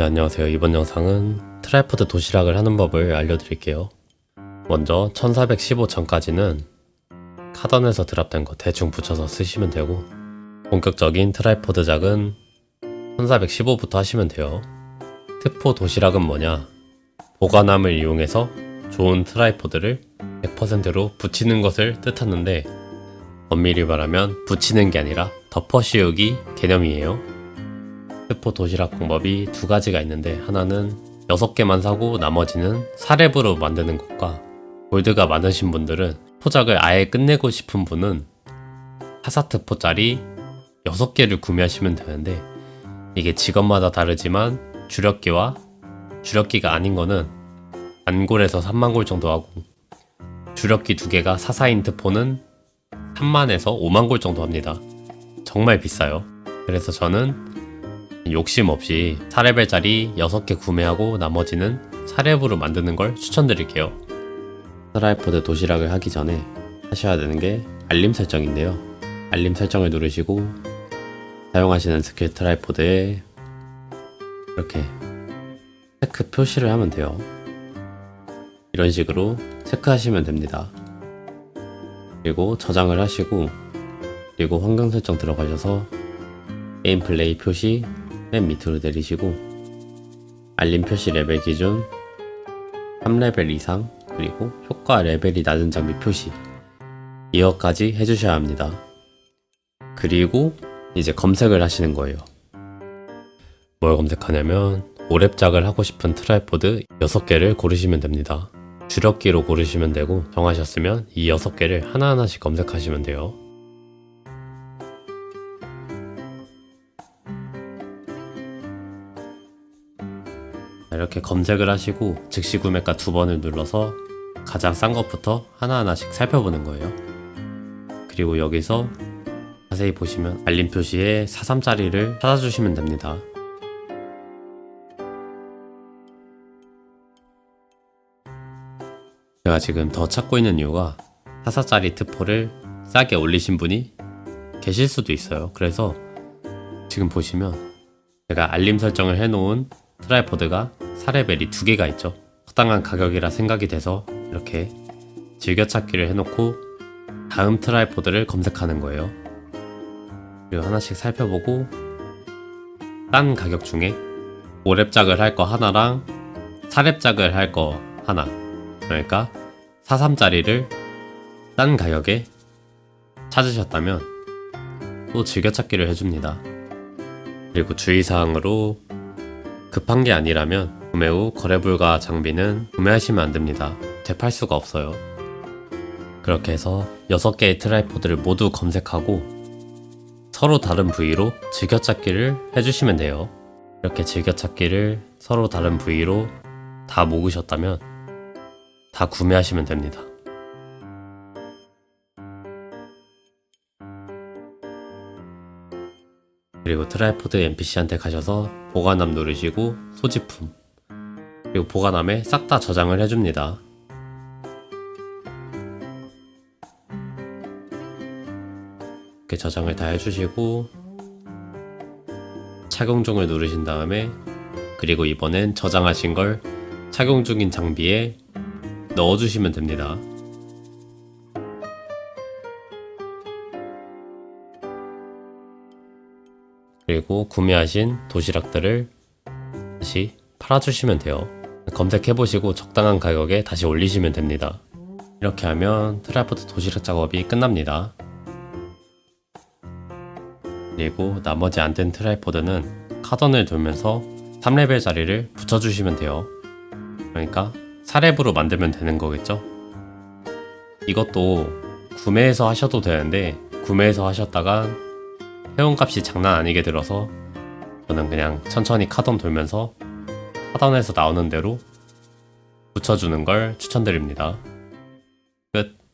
네, 안녕하세요. 이번 영상은 트라이포드 도시락을 하는 법을 알려드릴게요. 먼저 1415 전까지는 카던에서 드랍된 거 대충 붙여서 쓰시면 되고 본격적인 트라이포드 작은 1415부터 하시면 돼요. 특포 도시락은 뭐냐? 보관함을 이용해서 좋은 트라이포드를 100%로 붙이는 것을 뜻하는데 엄밀히 말하면 붙이는 게 아니라 덮어 씌우기 개념이에요. 스포 도시락 방법이 두 가지가 있는데 하나는 6개만 사고 나머지는 사랩으로 만드는 것과 골드가 많으신 분들은 포작을 아예 끝내고 싶은 분은 하사트 포짜리 6개를 구매하시면 되는데 이게 직업마다 다르지만 주력기와 주력기가 아닌 거는 안골에서 3만 골 정도 하고 주력기 두 개가 사사인 트포는 3만에서 5만 골 정도 합니다. 정말 비싸요. 그래서 저는 욕심 없이 4레벨짜리 6개 구매하고 나머지는 4렙으로 만드는 걸 추천드릴게요. 트라이포드 도시락을 하기 전에 하셔야 되는 게 알림 설정인데요. 알림 설정을 누르시고 사용하시는 스킬 트라이포드에 이렇게 체크 표시를 하면 돼요. 이런 식으로 체크하시면 됩니다. 그리고 저장을 하시고 그리고 환경 설정 들어가셔서 게임 플레이 표시 맨 밑으로 내리시고 알림 표시 레벨 기준 3레벨 이상 그리고 효과 레벨이 낮은 장비 표시 이어까지 해주셔야 합니다. 그리고 이제 검색을 하시는 거예요. 뭘 검색하냐면 오랩작을 하고 싶은 트라이포드 6개를 고르시면 됩니다. 주력기로 고르시면 되고 정하셨으면 이 6개를 하나하나씩 검색하시면 돼요. 이렇게 검색을 하시고 즉시 구매가 두 번을 눌러서 가장 싼 것부터 하나하나씩 살펴보는 거예요. 그리고 여기서 자세히 보시면 알림 표시에 43짜리를 찾아주시면 됩니다. 제가 지금 더 찾고 있는 이유가 44짜리 트포를 싸게 올리신 분이 계실 수도 있어요. 그래서 지금 보시면 제가 알림 설정을 해놓은 트라이포드가 4레벨이 두 개가 있죠. 적당한 가격이라 생각이 돼서 이렇게 즐겨찾기를 해놓고 다음 트라이포드를 검색하는 거예요. 그리고 하나씩 살펴보고 딴 가격 중에 5렙작을 할 거 하나랑 4렙작을 할 거 하나 그러니까 43짜리를 딴 가격에 찾으셨다면 또 즐겨찾기를 해줍니다. 그리고 주의사항으로 급한 게 아니라면 구매 후 거래 불가 장비는 구매하시면 안 됩니다. 되팔 수가 없어요. 그렇게 해서 6개의 트라이포드를 모두 검색하고 서로 다른 부위로 즐겨찾기를 해주시면 돼요. 이렇게 즐겨찾기를 서로 다른 부위로 다 모으셨다면 다 구매하시면 됩니다. 그리고 트라이포드 NPC한테 가셔서 보관함 누르시고 소지품 그리고 보관함에 싹 다 저장을 해줍니다. 이렇게 저장을 다 해주시고 착용 중을 누르신 다음에 그리고 이번엔 저장하신 걸 착용 중인 장비에 넣어주시면 됩니다. 그리고 구매하신 도시락들을 다시 팔아주시면 돼요. 검색해보시고 적당한 가격에 다시 올리시면 됩니다. 이렇게 하면 트라이포드 도시락 작업이 끝납니다. 그리고 나머지 안 된 트라이포드는 카던을 돌면서 3레벨 자리를 붙여주시면 돼요. 그러니까 4렙으로 만들면 되는 거겠죠? 이것도 구매해서 하셔도 되는데 구매해서 하셨다가 회원값이 장난 아니게 들어서 저는 그냥 천천히 카던 돌면서 카던에서 나오는 대로 붙여주는 걸 추천드립니다.